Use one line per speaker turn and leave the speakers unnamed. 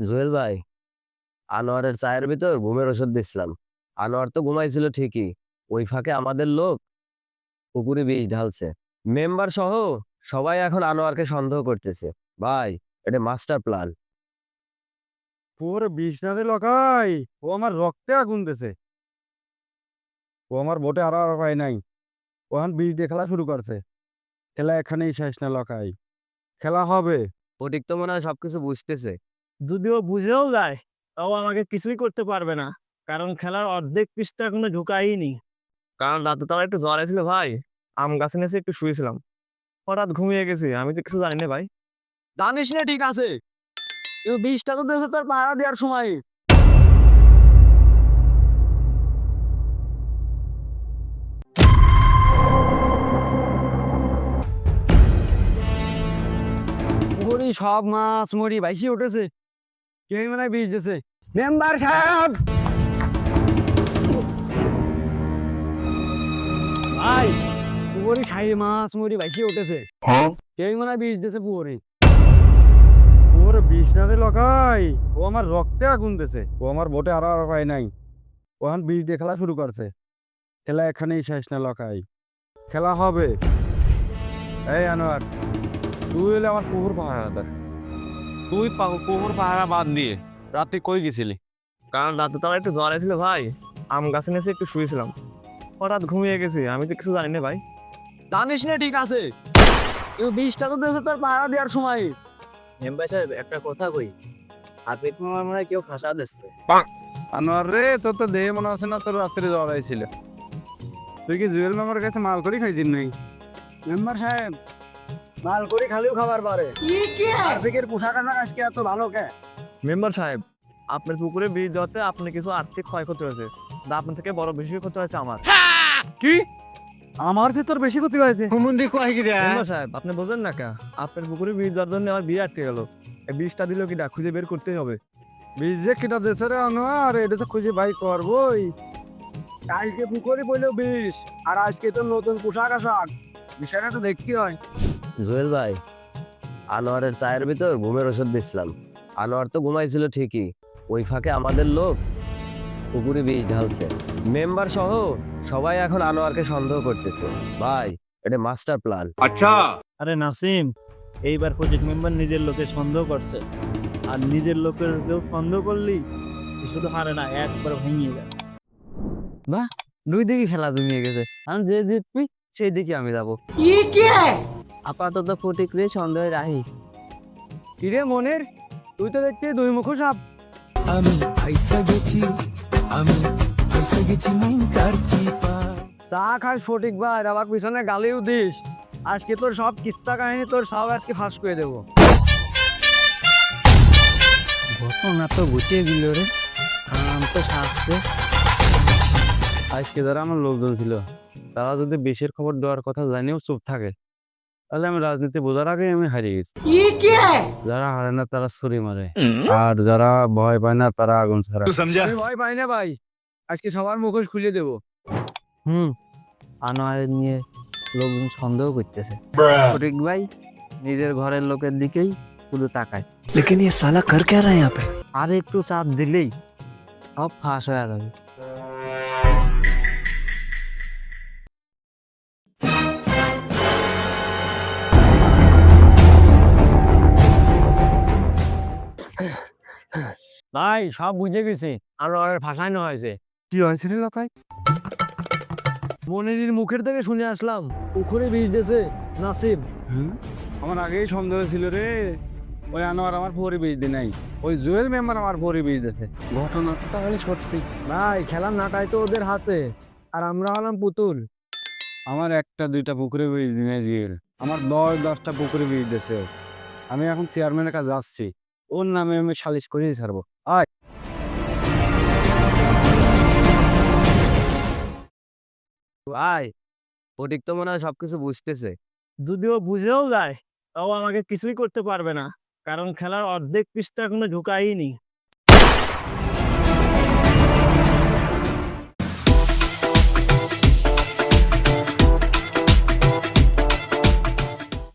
জুয়েল ভাই আনোয়ারের চায়ের ভিতর ঘুমের ওষুধ দিছিলাম। আনোয়ার তো ঘুমাইছিল ঠিকই ওই ফাঁকে আমাদের লোক পুকুরে বিষ ঢালছে। মেম্বার সহ সবাই এখন আনোয়ারকে সন্দেহ করতেছে। ভাই এটা মাস্টার প্ল্যান।
ওর বিষ না রে লকাই ও আমার রক্তে আগুন দিছে। ও আমার ভোটে আর আর পায় নাই। ও এখন বিষ দিয়ে খেলা শুরু করছে। খেলা এখানেই শেষ না লকাই খেলা হবে।
ফটিক তো মনে হয় সবকিছু বুঝতেছে।
যদিও বুঝেও যায় তাও আমাকে কিছুই করতে পারবে না। কারণ খেলার অর্ধেক পৃষ্ঠা এখনও ঢুকাইনি।
কারণ রাতে তারা একটু জ্বর ছিল ভাই আম গাছে নিচে একটু শুয়েছিলাম। হঠাৎ ঘুমিয়ে গেছি আমি তো কিছু জানি না ভাই।
জানিস না ঠিক আছে। কিন্তু বিষটা তো দিয়েছে তোর পাহারা দেওয়ার সময়। পুকুরি সব মাছ মরি ভাইসি উঠেছে। কেউ মানে বিষ দিয়েছে মেম্বার সাহেব! ভাই পুকুরি সাই মাছ মরি ভাইসি উঠেছে। কেউ মানে বিষ দিয়েছে পুকুরি
ওর বিষ না লকাই ও আমার রক্তে আগুন দিছে ও আমার ভোটে আর আর পায় নাই। ও এখন বিষ দিয়ে খেলা শুরু করছে। খেলা এখানেই শেষ না লকাই খেলা হবে। এই আনোয়ার তুই হলে আমার পুকুর পাহারা দে
তুই পুকুর পাহারা বাদ দিয়ে রাতে কই গেছিলি? কারণ রাতে তারা একটু জ্বর ছিল ভাই আম গাছে নিচে একটু শুয়েছিলাম। হঠাৎ ঘুমিয়ে গেছি আমি তো কিছু জানি না ভাই।
জানিস না ঠিক আছে। কিন্তু বিষটা তো দিয়েছে তোর পাহারা দেওয়ার সময়।
মেম্বার সাহেব একটা কথা কই আপনি তো আমার মনে হয় কেউ ফাঁসা দিচ্ছে।
আনোয়ার রে তোর তো দেহে মনে আছে না তোর রাত্রে জ্বর আইছিল। তুই কি জুয়েল মামার কাছে মাল করি খাইছিস নাই
মেম্বার সাহেব মাল করে খালিও খাবার পারে। আর্থিকের পোশাক আশাক আজকে এত ভালো কে?
মেম্বার সাহেব আপনার পুকুরে বীজ দেওয়াতে আপনার কিছু আর্থিক ক্ষয়ক্ষতি হয়েছে আপনার থেকে বড় বেশি ক্ষতি হয়েছে আমার।
কি? আমার যে তোর বেশি ক্ষতি হয়েছে।
হুমুন্দি কয় কি রে?
মেম্বার সাহেব আপনি বোঝেন না কা? আপনার পুকুরে বীজ দেওয়ার জন্য আমার বিয়ে আটকে গেল। এই বীজটা দিল কিটা খুঁজে বের করতেই হবে।
বীজ যে কিনা দেশে রে আনোয়ার এটা তো খুঁজে বাই করবই।
কালকে পুকুরে পড়ল বিষ আর আজকে তো নতুন পোশাক আশাক। বিষয়টা তো দেখতে হয়।
জুয়েল ভাই আনোয়ারের চায়ের ভিতর ঘুমের ওষুধ দিছিলাম। আনোয়ার তো ঘুমাইছিল ঠিকই ওই ফাঁকে আমাদের লোক পুকুরে বিষ ঢালছে। মেম্বার সহ সবাই এখন আনোয়ারকে সন্দেহ করতেছে। ভাই এটা মাস্টার প্ল্যান। আচ্ছা।
আরে নাসিম এইবার প্রজেক্ট মেম্বার নিজের লোকে সন্দেহ করছে। আর নিজের লোকের কেউ সন্দেহ করলি শুধু হারে না একবার ভেঙে যায়।
বাহ দুই দিকে খেলা জমিয়ে গেছে। আমি যে জিতবি সেই দিকে আমি যাব। আপাতত ফটিক রে সন্দেহ রাহি।
কিরে মনের? তুই তো দেখতে দুই মুখো সাপ।
আমি আইসা গেছি আমি আইসা গেছি মিনকার চিপা।
চা খাস ফটিক ভাই আবার পিছনে গালিও দিস। আজকে তোর সব কিস্তা কাহিনী তোর সব আজকে ফাঁস করে দেবো। ঘটনা তো গুটিয়ে গেল রে কাম তো শাসছে
আজকে যারা আমার লোকজন ছিল তারা যদি বেশের খবর দেওয়ার কথা জানিয়েও চুপ থাকে। তাহলে আমি রাজনীতি বোঝার আগে আমি হারিয়ে গেছি যারা হারে না তারা ছুরি মারে আর যারা ভয় পায় না তারা আগুন ছাড়া
আমি ভয় পাই না ভাই আজকে সবার মুখোশ খুলে দেবো
হুম আনোয়ারের নিয়ে লোকজন সন্দেহ করতেছে ফটিক ভাই নিজের ঘরের লোকের দিকেই শুধু তাকায়
लेकिन ये साला कर क्या रहा है यहाँ पे
আর একটু চাপ দিলেই সব ফাঁস হয়ে যাবে
ভাই সব বুঝে গেছি। আনোয়ারের ভাষায় না হয়েছে
কি হয়েছে রে লোকাই
মনির মুখের থেকে শুনে আসলাম পুকুরে বীজ দিয়েছে নাসিম
আমার আগেই সন্দেহ ছিল রে ওই আনোয়ার আমার ভরি বীজ দি নাই। ওই জুয়েল মেম্বার আমার ভরি বীজ দেখে ঘটনা তো তাহলে সত্যি।
ভাই খেলার নাটাই তো ওদের হাতে। আর আমরা হলাম পুতুল।
আমার একটা দুইটা পুকুরে বীজ দিনে জিয়ের আমার দশ দশটা পুকুরে বীজ দিয়েছে আমি এখন চেয়ারম্যানের কাছে যাচ্ছি ওর নামে আমি সালিশ করেই ছাড়বো। আয়।
আয় ফটিক তো মনে হয় সবকিছু বুঝতেছে।
যদিও বুঝেও যায় তাও আমাকে কিছুই করতে পারবে না কারণ খেলার অর্ধেক পৃষ্ঠা এখনও ঢুকাইনি।